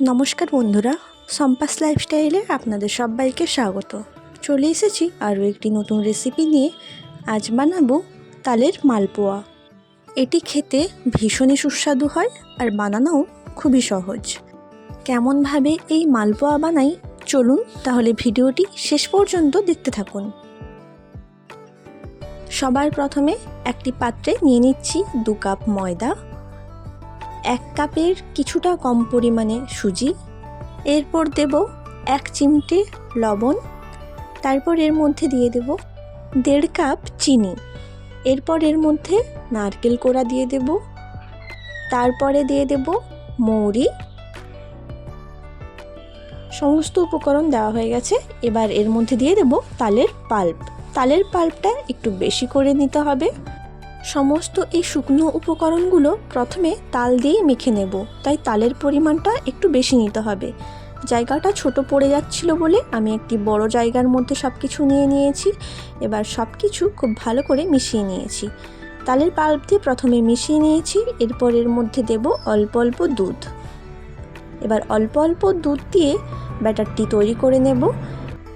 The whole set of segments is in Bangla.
নমস্কার বন্ধুরা, সম্পাস লাইফস্টাইলে আপনাদের সবাইকে স্বাগত। চলে এসেছি আরও একটি নতুন রেসিপি নিয়ে। আজ বানাবো তালের মালপোয়া। এটি খেতে ভীষণই সুস্বাদু হয় আর বানানোও খুবই সহজ। কেমনভাবে এই মালপোয়া বানাই, চলুন তাহলে ভিডিওটি শেষ পর্যন্ত দেখতে থাকুন। সবার প্রথমে একটি পাত্রে নিয়ে নিচ্ছি দু কাপ ময়দা। এক কাপের কিছুটা কম পরিমাণে সুজি, এরপর দেব এক চিমটে লবণ, তারপর এর মধ্যে দিয়ে দেব দেড় কাপ চিনি, এরপর এর মধ্যে নারকেল কোড়া দিয়ে দেব, তারপরে দিয়ে দেব মৌরি। সমস্ত উপকরণ দেওয়া হয়ে গেছে, এবার এর মধ্যে দিয়ে দেব তালের পাল্প। তালের পাল্পটা একটু বেশি করে নিতে হবে। সমস্ত এই শুকনো উপকরণগুলো প্রথমে তাল দিয়ে মেখে নেব, তাই তালের পরিমাণটা একটু বেশি নিতে হবে। জায়গাটা ছোট পড়ে যাচ্ছিল বলে আমি একটি বড় জায়গার মধ্যে সব কিছু নিয়ে নিয়েছি, এবার সব কিছু খুব ভালো করে মিশিয়ে নিয়েছি। তালের পাল্প দিয়ে প্রথমে মিশিয়ে নিয়েছি, এরপর এর মধ্যে দেব অল্প অল্প দুধ। এবার অল্প অল্প দুধ দিয়ে ব্যাটারটি তৈরি করে নেব।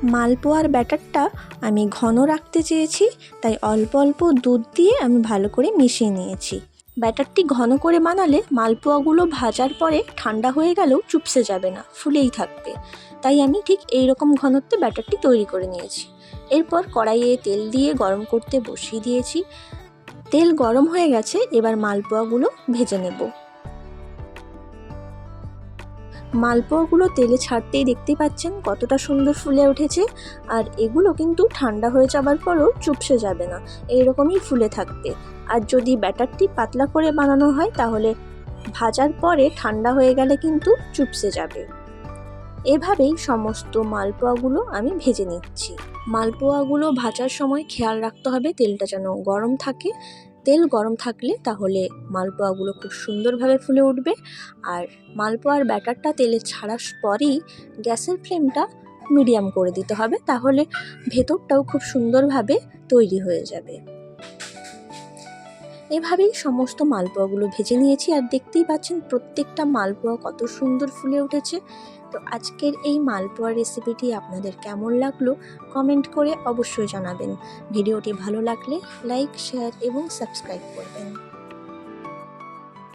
মালপোয়ার ব্যাটারটা আমি ঘন রাখতে চেয়েছি, তাই অল্প অল্প দুধ দিয়ে আমি ভালো করে মিশিয়ে নিয়েছি। ব্যাটারটি ঘন করে বানালে মালপোয়াগুলো ভাজার পরে ঠান্ডা হয়ে গেলেও চুপসে যাবে না, ফুলেই থাকবে। তাই আমি ঠিক এই রকম ঘনত্বে ব্যাটারটি তৈরি করে নিয়েছি। এরপর কড়াইয়ে তেল দিয়ে গরম করতে বসিয়ে দিয়েছি। তেল গরম হয়ে গেছে, এবার মালপোয়াগুলো ভেজে নেব। মালপোয়াগুলো তেলে ছাড়তেই দেখতেই পাচ্ছেন কতটা সুন্দর ফুলে উঠেছে। আর এগুলো কিন্তু ঠান্ডা হয়ে যাবার পরও চুপসে যাবে না, এইরকমই ফুলে থাকবে আর যদি ব্যাটারটি পাতলা করে বানানো হয়, তাহলে ভাজার পরে ঠান্ডা হয়ে গেলে কিন্তু চুপসে যাবে। এভাবেই সমস্ত মালপোয়াগুলো আমি ভেজে নিচ্ছি। মালপোয়াগুলো ভাজার সময় খেয়াল রাখতে হবে তেলটা যেন গরম থাকে। তেল গরম থাকলে তাহলে মালপোয়াগুলো খুব সুন্দরভাবে ফুলে উঠবে। আর মালপোয়ার ব্যাটারটা তেলে ছাড়ার পরেই গ্যাসের ফ্লেমটা মিডিয়াম করে দিতে হবে, তাহলে ভেতরটাও খুব সুন্দরভাবে তৈরি হয়ে যাবে। এভাবেই সমস্ত মালপোয়াগুলো ভেজে নিয়েছি আর দেখতেই পাচ্ছেন প্রত্যেকটা মালপোয়া কত সুন্দর ফুলে উঠেছে। তো আজকের এই মালপোয়ার রেসিপিটি আপনাদের কেমন লাগল কমেন্ট করে অবশ্যই জানাবেন। ভিডিওটি ভালো লাগলে লাইক শেয়ার এবং সাবস্ক্রাইব করবেন।